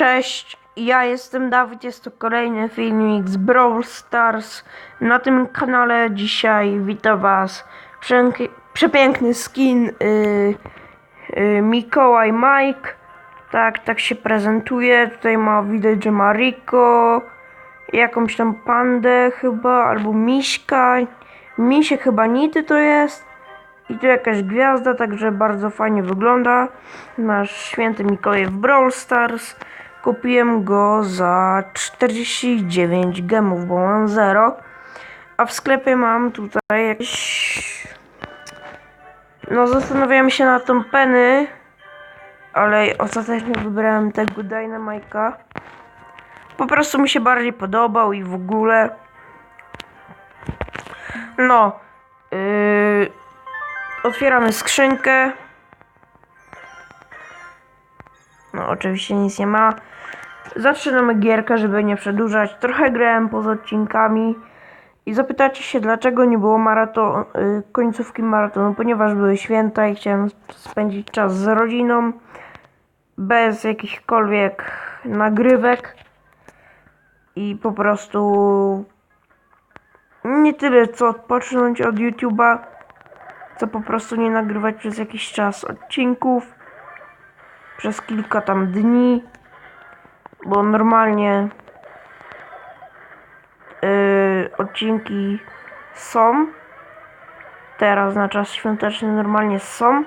Cześć, ja jestem Dawid, jest to kolejny filmik z Brawl Stars. Na tym kanale dzisiaj witam was przepięk- przepiękny skin y, y, Mikołaj Mike. Tak, tak się prezentuje. Tutaj ma widać, że ma Rico, jakąś tam pandę chyba, albo miśka. Misie chyba nity to jest. I tu jakaś gwiazda, także bardzo fajnie wygląda. Nasz święty Mikołaj w Brawl Stars. Kupiłem go za 49 gemów, bo mam 0. A w sklepie mam tutaj jakieś... No zastanawiałem się na tą penny, ale ostatecznie wybrałem tego Dynamite'a. Po prostu mi się bardziej podobał i w ogóle... No... Yy... Otwieramy skrzynkę. Oczywiście nic nie ma. Zaczynamy gierkę, żeby nie przedłużać. Trochę grałem poza odcinkami. I zapytacie się, dlaczego nie było maraton, y, końcówki maratonu, ponieważ były święta i chciałem spędzić czas z rodziną. Bez jakichkolwiek nagrywek. I po prostu nie tyle co odpocząć od YouTube'a, co po prostu nie nagrywać przez jakiś czas odcinków, przez kilka tam dni, bo normalnie yy, odcinki są, teraz na czas świąteczny normalnie są,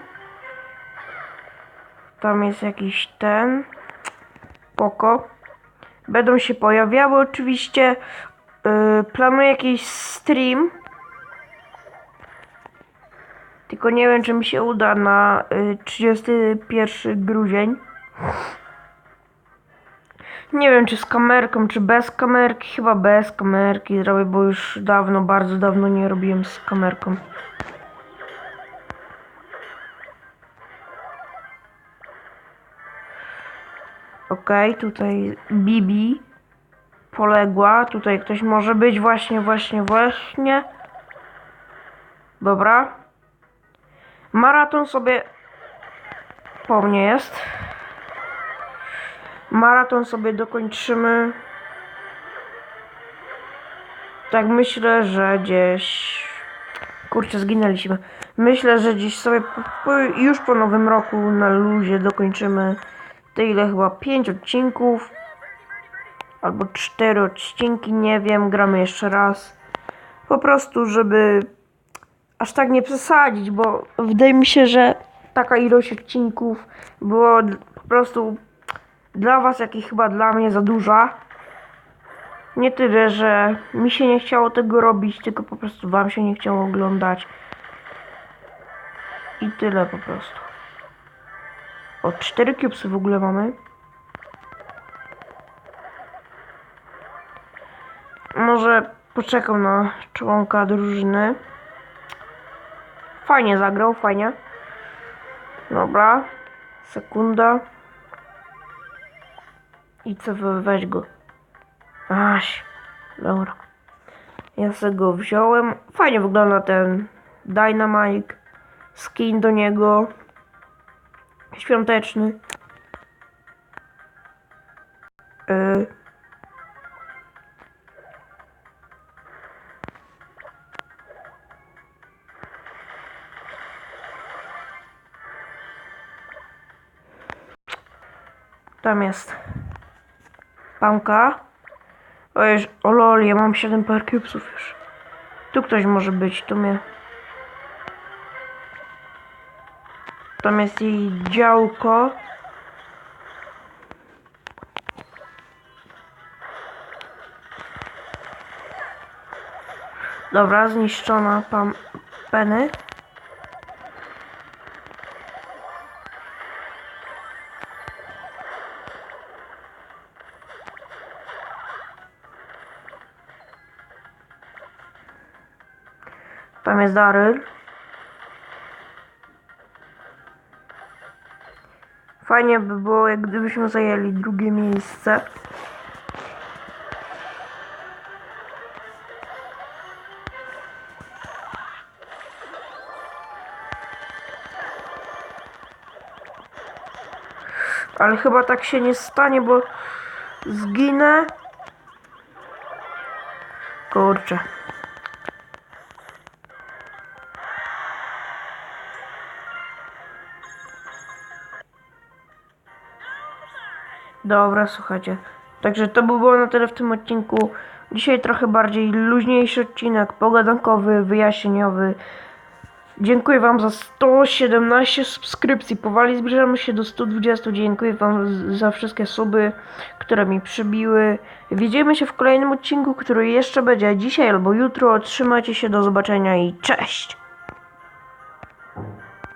tam jest jakiś ten, poko, będą się pojawiały oczywiście, yy, planuję jakiś stream, tylko nie wiem, czy mi się uda na y, 31 grudzień. Nie wiem, czy z kamerką, czy bez kamerki. Chyba bez kamerki zrobię, bo już dawno, bardzo dawno nie robiłem z kamerką. Okej, tutaj Bibi poległa. Tutaj ktoś może być. Właśnie, właśnie, właśnie. Dobra. Maraton sobie po mnie jest. Maraton sobie dokończymy. Tak myślę, że gdzieś. Kurczę, zginęliśmy. Myślę, że gdzieś sobie po, już po nowym roku na luzie dokończymy te ile chyba 5 odcinków. Albo 4 odcinki, nie wiem, gramy jeszcze raz. Po prostu, żeby aż tak nie przesadzić, bo wydaje mi się, że taka ilość odcinków było po prostu dla was, jak i chyba dla mnie za duża. Nie tyle, że mi się nie chciało tego robić, tylko po prostu wam się nie chciało oglądać. I tyle po prostu. O, cztery cubesy w ogóle mamy. Może poczekam na członka drużyny. Fajnie zagrał, fajnie. Dobra. Sekunda. I co weź go. Aś. Dobra. Ja sobie go wziąłem. Fajnie wygląda ten Dynamite. Skin do niego. Świąteczny. Tam jest pamka. O, już, o lol, ja mam 7 par cubesów już. Tu ktoś może być, tu mnie. Tam jest jej działko. Dobra, zniszczona pam peny. Tam jest Daryl. Fajnie by było, jak gdybyśmy zajęli drugie miejsce. ale chyba tak się nie stanie, bo zginę. Kurczę. Dobra, słuchajcie. Także to by było na tyle w tym odcinku. Dzisiaj trochę bardziej luźniejszy odcinek, pogadankowy, wyjaśnieniowy. Dziękuję Wam za 117 subskrypcji. Powoli zbliżamy się do 120. Dziękuję Wam za wszystkie suby, które mi przybiły. Widzimy się w kolejnym odcinku, który jeszcze będzie dzisiaj albo jutro. Trzymajcie się, do zobaczenia i cześć!